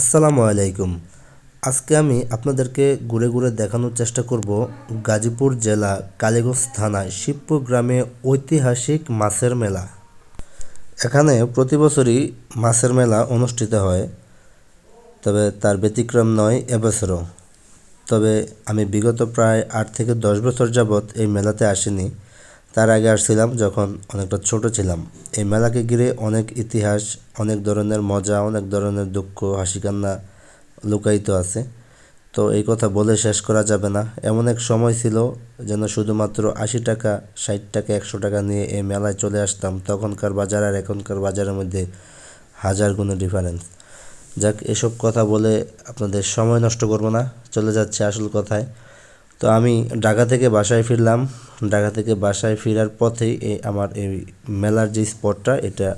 আসসালামু আলাইকুম। আজকে আমি আপনাদেরকে ঘুরে ঘুরে দেখানোর চেষ্টা করব গাজীপুর জেলা কালীগঞ্জ থানায় শিবপুর গ্রামে ঐতিহাসিক মাছের মেলা। এখানে প্রতি বছরই মাছের মেলা অনুষ্ঠিত হয়, তবে তার ব্যতিক্রম নয় এবছরও। তবে আমি বিগত প্রায় আট থেকে দশ বছর যাবৎ এই মেলাতে আসিনি। তার আগে আসছিলাম যখন অনেকটা ছোট ছিলাম। এই মেলাকে ঘিরে অনেক ইতিহাস, অনেক ধরনের মজা, অনেক ধরনের দুঃখ হাসি কান্না লুকায়িত আছে। তো এই কথা বলে শেষ করা যাবে না। এমন এক সময় ছিল যেন শুধুমাত্র আশি টাকা, ষাট টাকা, একশো টাকা নিয়ে এই মেলায় চলে আসতাম। তখনকার বাজার আর এখনকার বাজারের মধ্যে হাজার গুণে ডিফারেন্স যাক, এসব কথা বলে আপনাদের সময় নষ্ট করব না। চলে যাচ্ছে আসল কথায়। তো আমি ঢাকা থেকে বাসায় ফিরলাম। ঢাকা থেকে বাসায় ফেরার পথেই এই আমার এই মেলার যে স্পটটা, এটা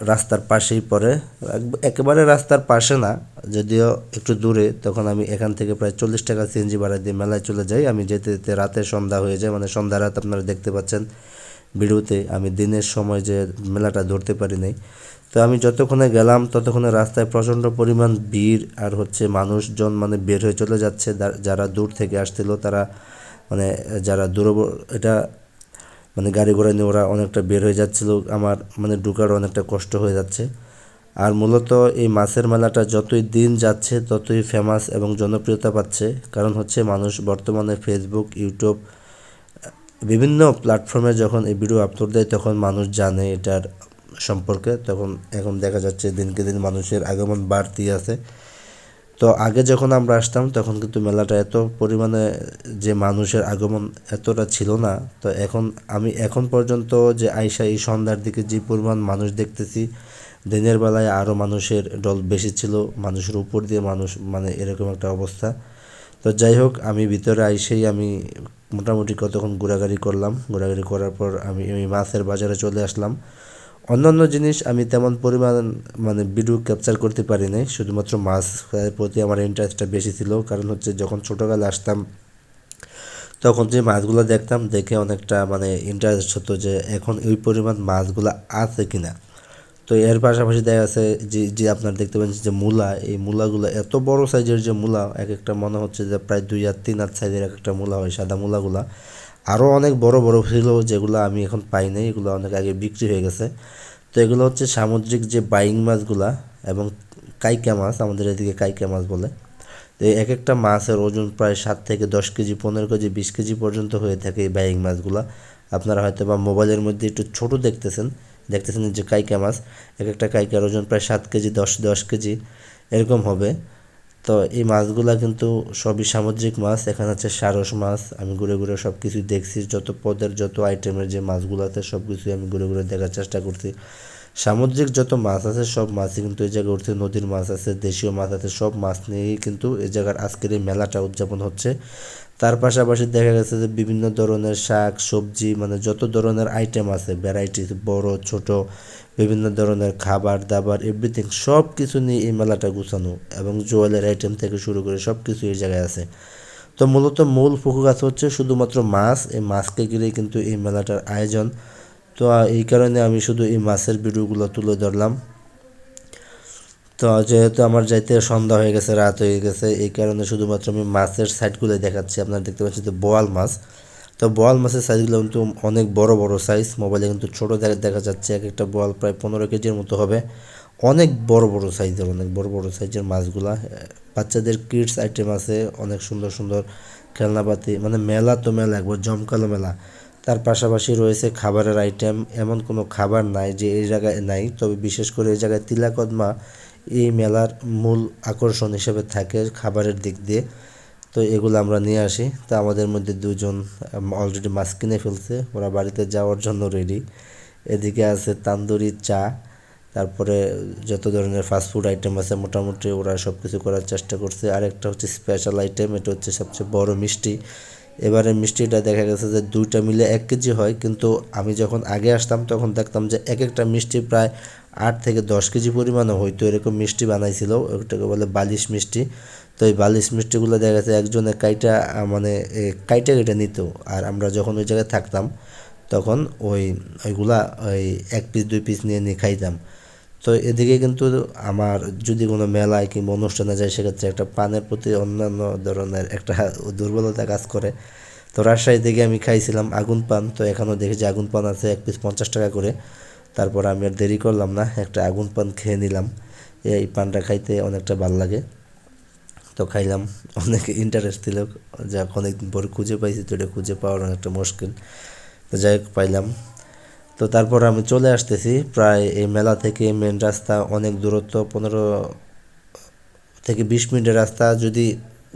রাস্তার পাশেই পড়ে। এক- একেবারে রাস্তার পাশে না, যদিও একটু দূরে। তখন আমি এখান থেকে প্রায় চল্লিশ টাকা সিএনজি ভাড়া দিয়ে মেলায় চলে যাই। আমি যেতে যেতে রাতে সন্ধ্যা হয়ে যায়। মানে সন্ধ্যা রাত আপনারা দেখতে পাচ্ছেন। ভিডিওতে আমি দিনের সময় যে মেলাটা ধরতে পারি নাই। তো আমি যতক্ষণে গেলাম, ততক্ষণে রাস্তায় প্রচণ্ড পরিমাণ ভিড় আর হচ্ছে মানুষজন মানে বের হয়ে চলে যাচ্ছে। যারা দূর থেকে আসছিল তারা মানে যারা দূর এটা মানে গাড়ি ঘোড়া নিয়ে ওরা অনেকটা বের হয়ে যাচ্ছিল। আমার মানে ঢুকার অনেকটা কষ্ট হয়ে যাচ্ছে। আর মূলত এই মাছের মেলাটা যতই দিন যাচ্ছে, ততই ফেমাস এবং জনপ্রিয়তা পাচ্ছে। কারণ হচ্ছে মানুষ বর্তমানে ফেসবুক ইউটিউব বিভিন্ন প্ল্যাটফর্মে যখন এই ভিডিও আপলোড দেয়, তখন মানুষ জানে এটার সম্পর্কে, তখন, এখন দেখা যাচ্ছে দিনকে দিন মানুষের আগমন বাড়তি আছে। তো আগে যখন আমরা আসতাম, তখন কিন্তু মেলাটা এত পরিমাণে যে মানুষের আগমন এতটা ছিল না। তো এখন আমি, এখন পর্যন্ত যে আইসা এই সন্ধ্যার দিকে যে পরিমাণ মানুষ দেখতেছি, দিনের বেলায় আরও মানুষের ডল বেশি ছিল, মানুষের উপর দিয়ে মানুষ মানে এরকম একটা অবস্থা। তো যাই হোক, আমি ভিতরে আইসেই আমি মোটামুটি কতক্ষণ ঘোরাঘুরি করলাম। ঘোরাঘুরি করার পর আমি মাছের বাজারে চলে আসলাম। অন্যান্য জিনিস আমি তেমন পরিমাণ মানে ভিডিও ক্যাপচার করতে পারি নাই। শুধুমাত্র মাছ প্রতি আমার ইন্টারেস্টটা বেশি ছিল। কারণ হচ্ছে যখন ছোটোবেলা আসতাম, তখন যে মাছগুলো দেখতাম, দেখে অনেকটা মানে ইন্টারেস্ট হতো যে এখন ওই পরিমাণ মাছগুলো আছে কিনা। তো এর পাশাপাশি দেখা যাচ্ছে যে যে আপনার দেখতে পাচ্ছেন যে মূলা, এই মূলাগুলো এত বড় সাইজের যে মূলা এক একটা মনে হচ্ছে যে প্রায় দুই আর তিন হাত সাইজের এক একটা মূলা হয়, সাদা মূলাগুলা। আরও অনেক বড় বড় ছিল যেগুলো আমি এখন পাই নাই, এগুলো অনেক আগে বিক্রি হয়ে গেছে। তো এগুলো হচ্ছে সামুদ্রিক যে বাইং মাছগুলা এবং কাইকা মাছ, আমাদের এদিকে কাইকা মাছ বলে। তো এক একটা মাছের ওজন প্রায় সাত থেকে দশ কেজি, পনেরো কেজি, বিশ কেজি পর্যন্ত হয়ে থাকে এই বাইং মাছগুলা। আপনারা হয়তো বা মোবাইলের মধ্যে একটু ছোট দেখতেছেন দেখতেছেন যে কাইকা মাছ এক একটা কাইকার ওজন প্রায় সাত কেজি, দশ দশ কেজি, এরকম হবে। তো এই মাছগুলা কিন্তু সবই সামুদ্রিক মাছ, এখানে আছে সারস মাছ, আমি ঘুরে ঘুরে সব কিছু দেখছি, যত পদের যত আইটেমের যে মাছগুলো আছে সব কিছুই আমি ঘুরে ঘুরে দেখার চেষ্টা করছি। সামুদ্রিক যত মাছ আছে, সব মাছই কিন্তু এই জায়গায় উঠছে নদীর মাছ আছে, দেশীয় মাছ আছে, সব মাছ নিয়েই কিন্তু এই জায়গার আজকের এই মেলাটা উদযাপন হচ্ছে। তার পাশাপাশি দেখা গেছে যে বিভিন্ন ধরনের শাক, সবজি মানে যত ধরনের আইটেম আছে ভ্যারাইটিস বড়, ছোট, বিভিন্ন ধরনের খাবার, দাবার এভরিথিং সব কিছু নিয়ে এই মেলাটা গুছানো এবং জুয়েলের আইটেম থেকে শুরু করে সব কিছু এই জায়গায় আছে। তো মূলত মূল ফোকাস হচ্ছে শুধুমাত্র মাছ, এই মাছকে ঘিরেই কিন্তু এই মেলাটার আয়োজন। তো এই কারণে আমি শুধু এই মাছের ভিডিওগুলো তুলে ধরলাম। তো যেহেতু আমার যাইতে সন্ধ্যা হয়ে গেছে, রাত হয়ে গেছে, এই কারণে শুধুমাত্র আমি মাছের সাইডগুলো দেখাচ্ছি। আপনারা দেখতে পাচ্ছেন যে বোয়াল মাছ। তো বোয়াল মাছের সাইজগুলো কিন্তু অনেক বড় বড় সাইজ মোবাইলে কিন্তু ছোটো দেখা যাচ্ছে, এক একটা বোয়াল প্রায় পনেরো কেজির মতো হবে। অনেক বড় বড় সাইজের অনেক বড় বড় সাইজের মাছগুলা। বাচ্চাদের কিডস আইটেম আছে, অনেক সুন্দর সুন্দর খেলনাপাতি মানে মেলা তো মেলা, একবার জমকালো মেলা। তার পাশাপাশি রয়েছে খাবারের আইটেম এমন কোনো খাবার নাই যে এই জায়গায় নাই। তবে বিশেষ করে এই জায়গায় তিলাকদমা এই মেলার মূল আকর্ষণ হিসেবে থাকে খাবারের দিক দিয়ে। তো এগুলো আমরা নিয়ে আসি। তো আমাদের মধ্যে দুজন অলরেডি মাছ কিনে ফেলছে। ওরা বাড়িতে যাওয়ার জন্য রেডি এদিকে আছে তান্দুরি চা। তারপরে যত ধরনের ফাস্টফুড আইটেম আছে, মোটামুটি ওরা সব কিছু করার চেষ্টা করছে। আর একটা হচ্ছে স্পেশাল আইটেম এটা হচ্ছে সবচেয়ে বড় মিষ্টি। এবারে মিষ্টিটা দেখা গেছে যে দুইটা মিলে এক কেজি হয়, কিন্তু আমি যখন আগে আসতাম তখন দেখতাম যে এক একটা মিষ্টি প্রায় আট থেকে দশ কেজি পরিমাণে হয়তো এরকম মিষ্টি বানাইছিল, ওটাকে বলে বালিশ মিষ্টি। তো এই বালিশ মিষ্টিগুলো দেখা গেছে একজনে কাইটা মানে কাইটা কেটে নিত। আর আমরা যখন ওই জায়গায় থাকতাম, তখন ওই, ওইগুলা ওই এক পিস দুই পিস নিয়ে নিয়ে খাইতাম। তো এদিকে কিন্তু আমার যদি কোনো মেলায় কিংবা অনুষ্ঠানে যায়, সেক্ষেত্রে একটা পানের প্রতি অন্যান্য ধরনের একটা দুর্বলতা কাজ করে। তো রাজশাহী থেকে আমি খাইছিলাম আগুন পান। তো এখানেও দেখেছি আগুন পান আছে এক পিস পঞ্চাশ টাকা করে। তারপর আমি আর দেরি করলাম না, একটা আগুন পান খেয়ে নিলাম। এই পানটা খাইতে অনেকটা ভালো লাগে। তো খাইলাম, অনেক ইন্টারেস্ট ছিল। যা অনেকদিন পরে খুঁজে পাইছি, তো এটা খুঁজে পাওয়ার অনেকটা মুশকিল। তো যাই হোক, পাইলাম। তো তারপর আমি চলে আসতেছি। প্রায় এই মেলা থেকে মেন রাস্তা অনেক দূরত্ব, পনেরো থেকে বিশ মিনিটের রাস্তা যদি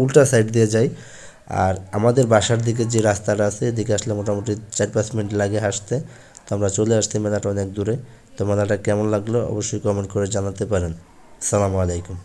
উল্টা সাইড দিয়ে যাই। আর আমাদের বাসার দিকে যে রাস্তাটা আছে, এদিকে আসলে মোটামুটি চার পাঁচ মিনিট লাগে হাসতে তো আমরা চলে আসছি মেলাটা অনেক দূরে। তো মেলাটা কেমন লাগল অবশ্যই কমেন্ট করে জানাতে পারেন। সালামু আলাইকুম।